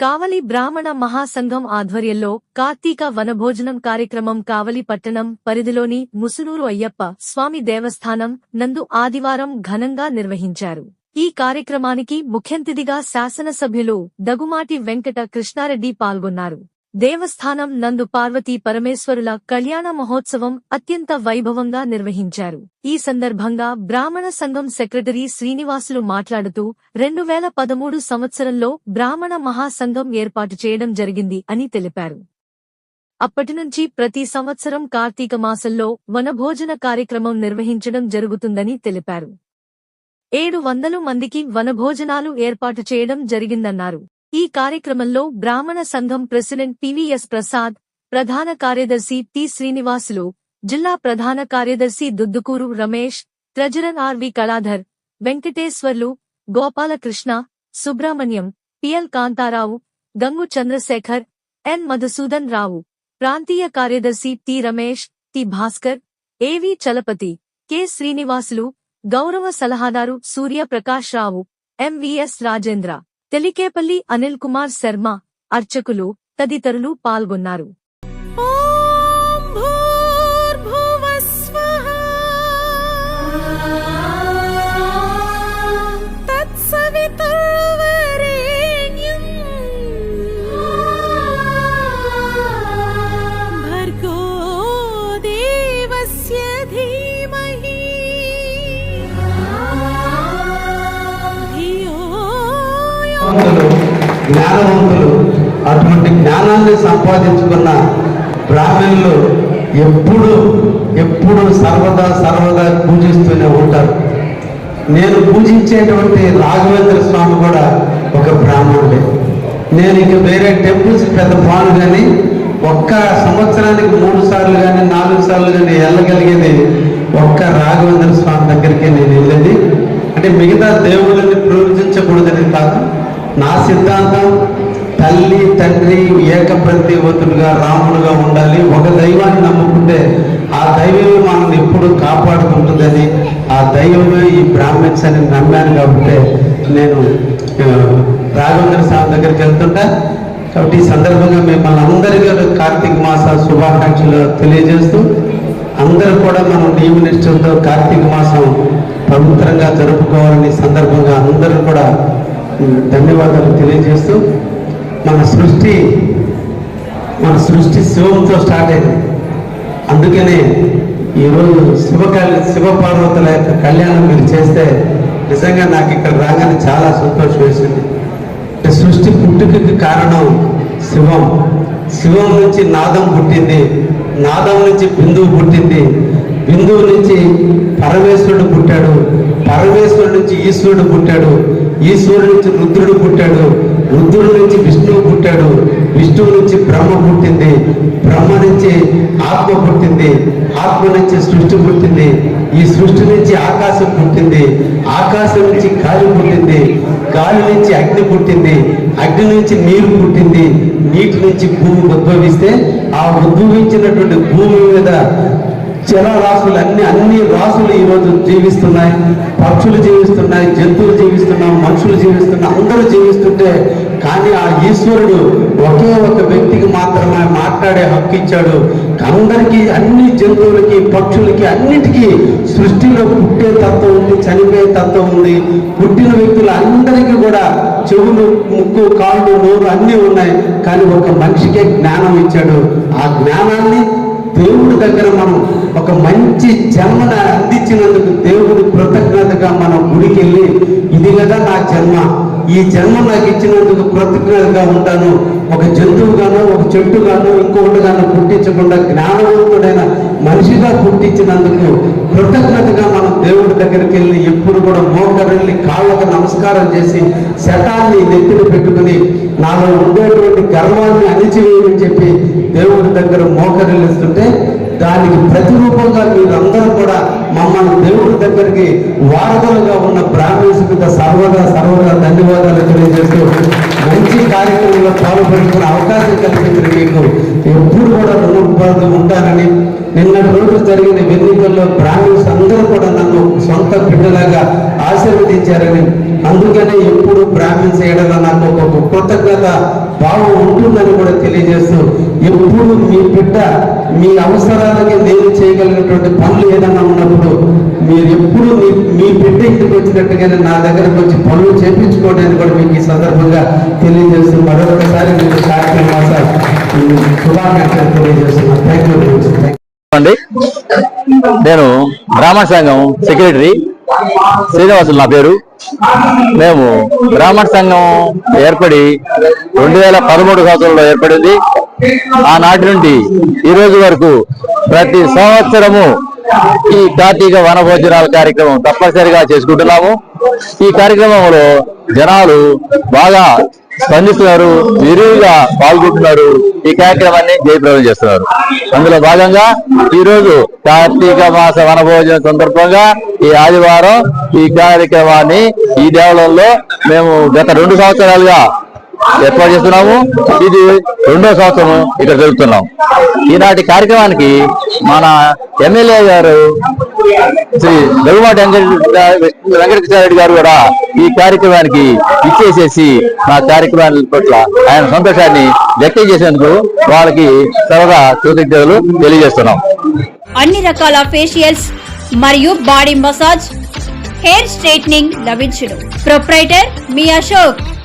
కావలి బ్రాహ్మణ మహాసంఘం ఆధ్వర్యంలో కార్తీక వనభోజనం కార్యక్రమం కావలి పట్టణం పరిధిలోని ముసునూరు అయ్యప్ప స్వామి దేవస్థానం నందు ఆదివారం ఘనంగా నిర్వహించారు. ఈ కార్యక్రమానికి ముఖ్యంతిథిగా శాసనసభ్యులు దగుమాటి వెంకట కృష్ణారెడ్డి పాల్గొన్నారు. దేవస్థానం నందు పార్వతీ పరమేశ్వరుల కళ్యాణ మహోత్సవం అత్యంత వైభవంగా నిర్వహించారు. ఈ సందర్భంగా బ్రాహ్మణ సంఘం సెక్రటరీ శ్రీనివాసులు మాట్లాడుతూ రెండు వేల పదమూడు సంవత్సరంలో బ్రాహ్మణ మహాసంఘం ఏర్పాటు చేయడం జరిగింది అని తెలిపారు. అప్పటినుంచి ప్రతి సంవత్సరం కార్తీక మాసంలో వనభోజన కార్యక్రమం నిర్వహించడం జరుగుతుందని తెలిపారు. ఏడు వందలు మందికి వనభోజనాలు ఏర్పాటు చేయడం జరిగిందన్నారు. ఈ కార్యక్రమంలో బ్రాహ్మణ సంఘం ప్రెసిడెంట్ పివిఎస్ ప్రసాద్ ప్రధాన కార్యదర్శి టి శ్రీనివాసులు జిల్లా ప్రధాన కార్యదర్శి Duddukuru Ramesh treasurer R V Kaladhar Venkateswarlu Gopalakrishna Subrahmanyam P L Kantharao Gangu Chandrasekhar N Madhusudan Rao ప్రాంతీయ కార్యదర్శి టి రమేష్ టి భాస్కర్ ఏవి చలపతి కె శ్రీనివాసులు గౌరవ సలహాదారు Suryaprakash Rao M V S Rajendra. Telikepalli Anil Kumar Sharma అర్చకులు తదితరులు పాల్గొన్నారు. జ్ఞానవంతులు అటువంటి జ్ఞానాన్ని సంపాదించుకున్న బ్రాహ్మణులు ఎప్పుడు ఎప్పుడు సర్వదా సర్వదా పూజిస్తూనే ఉంటారు. నేను పూజించేటువంటి రాఘవేంద్ర స్వామి కూడా ఒక బ్రాహ్మణుడే. నేను ఇంక వేరే టెంపుల్స్ పెద్ద పాను కానీ ఒక్క సంవత్సరానికి మూడు సార్లు కానీ నాలుగు సార్లు కానీ వెళ్ళగలిగేది ఒక్క రాఘవేంద్ర స్వామి దగ్గరికి నేను వెళ్ళేది. అంటే మిగతా దేవుళ్ళని పూజించకూడదని కాదు. నా సిద్ధాంతం తల్లి తండ్రి ఏకప్రతివతులుగా రాములుగా ఉండాలి. ఒక దైవాన్ని నమ్ముకుంటే ఆ దైవమే మనల్ని ఎప్పుడు కాపాడుకుంటుందని ఆ దైవమే ఈ బ్రాహ్మణ్స్ అని నమ్మాను కాబట్టి నేను రాఘవేంద్ర స్వామి దగ్గరికి వెళ్తుంటా. కాబట్టి ఈ సందర్భంగా మిమ్మల్ని అందరికీ కార్తీక మాస శుభాకాంక్షలు తెలియజేస్తూ అందరూ కూడా మనం నియమనిష్టంతో కార్తీక మాసం పవిత్రంగా జరుపుకోవాలని సందర్భంగా అందరూ కూడా ధన్యవాదాలు తెలియజేస్తూ మన సృష్టి మన సృష్టి శివంతో స్టార్ట్ అయింది. అందుకనే ఈరోజు శివ కళ్యాణ శివ పార్వతుల యొక్క కళ్యాణం మీరు చేస్తే నిజంగా నాకు ఇక్కడ రాగానే చాలా సంతోషం వేసింది. అంటే సృష్టి పుట్టుకకి కారణం శివం. శివం నుంచి నాదం పుట్టింది. నాదం నుంచి బిందువు పుట్టింది. బిందువు నుంచి పరమేశ్వరుడు పుట్టాడు. పరమేశ్వరుడు నుంచి ఈశ్వరుడు పుట్టాడు. ఈశ్వరుడు నుంచి రుద్రుడు పుట్టాడు. రుద్రుడు నుంచి విష్ణువు పుట్టాడు. విష్ణువు నుంచి బ్రహ్మ పుట్టింది. బ్రహ్మ నుంచి ఆత్మ పుట్టింది. ఆత్మ నుంచి సృష్టి పుట్టింది. ఈ సృష్టి నుంచి ఆకాశం పుట్టింది. ఆకాశం నుంచి గాలి పుట్టింది. గాలి నుంచి అగ్ని పుట్టింది. అగ్ని నుంచి నీరు పుట్టింది. నీటి నుంచి భూమి ఉద్భవిస్తే ఆ ఉద్భవించినటువంటి భూమి మీద జలరాశులు అన్ని అన్ని రాసులు ఈరోజు జీవిస్తున్నాయి. పక్షులు జీవిస్తున్నాయి జంతువులు జీవిస్తున్నాం మనుషులు జీవిస్తున్నాం అందరూ జీవిస్తుంటే కానీ ఆ ఈశ్వరుడు ఒకే ఒక వ్యక్తికి మాత్రమే మాట్లాడే హక్కు ఇచ్చాడు. అందరికీ అన్ని జంతువులకి పక్షులకి అన్నిటికీ సృష్టిలో పుట్టే తత్వం ఉంది చనిపోయే తత్వం ఉంది. పుట్టిన వ్యక్తులు అందరికీ కూడా చెవులు ముక్కు కాళ్ళు నోరు అన్నీ ఉన్నాయి. కానీ ఒక మనిషికే జ్ఞానం ఇచ్చాడు. ఆ జ్ఞానాన్ని దేవుడి దగ్గర మనం ఒక మంచి జన్మను అందించినందుకు దేవుడి కృతజ్ఞతగా మనం గుడికి వెళ్ళి ఇది కదా నా జన్మ. ఈ జన్మ నాకు ఇచ్చినందుకు కృతజ్ఞతగా ఉంటాను. ఒక జంతువుగాను ఒక చెట్టుగాను ఇంకొకటిగాను పుట్టించకుండా జ్ఞానవంతుడైన మనిషిగా పుట్టించినందుకు కృతజ్ఞతగా మనం దేవుడి దగ్గరికి వెళ్ళి ఎప్పుడు కూడా మోకరిల్లి కాళ్ళకు నమస్కారం చేసి శటాన్ని నెత్తిన పెట్టుకుని నాలో ఉండేటువంటి గర్వాన్ని అణిచివేయమని చెప్పి దేవుడి దగ్గర మోకరిల్లిస్తుంటే దానికి ప్రతిరూపంగా మీరందరూ కూడా మమ్మల్ని దేవుడి దగ్గరికి వారధులుగా ఉన్న బ్రాహ్మణ్స్కి సర్వదా సర్వదా ధన్యవాదాలు తెలియజేస్తూ మంచి కార్యక్రమంలో పాల్పడుకునే అవకాశం కల్పించిన మీకు ఎప్పుడు కూడా రుణపడి ఉంటానని నిన్నటి రోజు జరిగిన ఎన్నికల్లో బ్రాహ్మణ్స్ అందరూ కూడా నన్ను సొంత బిడ్డలాగా ఆశీర్వదించారని అందుకనే ఎప్పుడు బ్రాహ్మణ్స్ ఏడల నాకు ఒక కృతజ్ఞత భావం ఉంటుందని కూడా తెలియజేస్తూ ఎప్పుడు మీ బిడ్డ మీ అవసరాలకి నేను చేయగలిగినటువంటి పనులు ఏదైనా ఉన్నప్పుడు మీరు ఎప్పుడు మీ మీ బిడ్డ ఇంటికి వచ్చినట్టుగానే నా దగ్గరకు వచ్చి పనులు చేపించుకోవడానికి కూడా మీకు ఈ సందర్భంగా తెలియజేస్తూ మరొకసారి మీకు కార్తీక శుభాకాంక్షలు తెలియజేస్తున్నాను థ్యాంక్ యూ థ్యాంక్ అండి నేను బ్రాహ్మణ సంఘం సెక్రటరీ. శ్రీనివాసులు నా పేరు. మేము బ్రాహ్మణ సంఘం ఏర్పడి రెండు వేల పదమూడు సంవత్సరంలో ఏర్పడింది. ఆనాటి నుండి ఈ రోజు వరకు ప్రతి సంవత్సరము ఈ కార్తీక వనభోజనాల కార్యక్రమం తప్పనిసరిగా చేసుకుంటున్నాము. ఈ కార్యక్రమంలో జనాలు బాగా స్పందిస్తున్నారు విరివిగా పాల్గొంటున్నారు. ఈ కార్యక్రమాన్ని జయప్రదం చేస్తున్నారు. అందులో భాగంగా ఈ రోజు కార్తీక మాస వనభోజన సందర్భంగా ఈ ఆదివారం ఈ కార్యక్రమాన్ని ఈ దేవాలయంలో మేము గత రెండు సంవత్సరాలుగా ఏర్పాటు చేస్తున్నాము ఇది రెండో సంవత్సరం ఇక్కడ జరుగుతున్నాం. ఈనాటి కార్యక్రమానికి మన ఎమ్మెల్యే గారు శ్రీ రఘుమాటి వెంకటకృష్ణారెడ్డి గారు కూడా ఈ కార్యక్రమానికి ఇచ్చేసేసి మా కార్యక్రమాల పట్ల ఆయన సంతోషాన్ని వ్యక్తం చేసేందుకు వాళ్ళకి సరదా కృతజ్ఞతలు తెలియజేస్తున్నాం. అన్ని రకాల ఫేషియల్స్ మరియు బాడీ మసాజ్ హెయిర్ స్ట్రైట్నింగ్ లభించును. ప్రొప్రైటర్ మీ Ashok.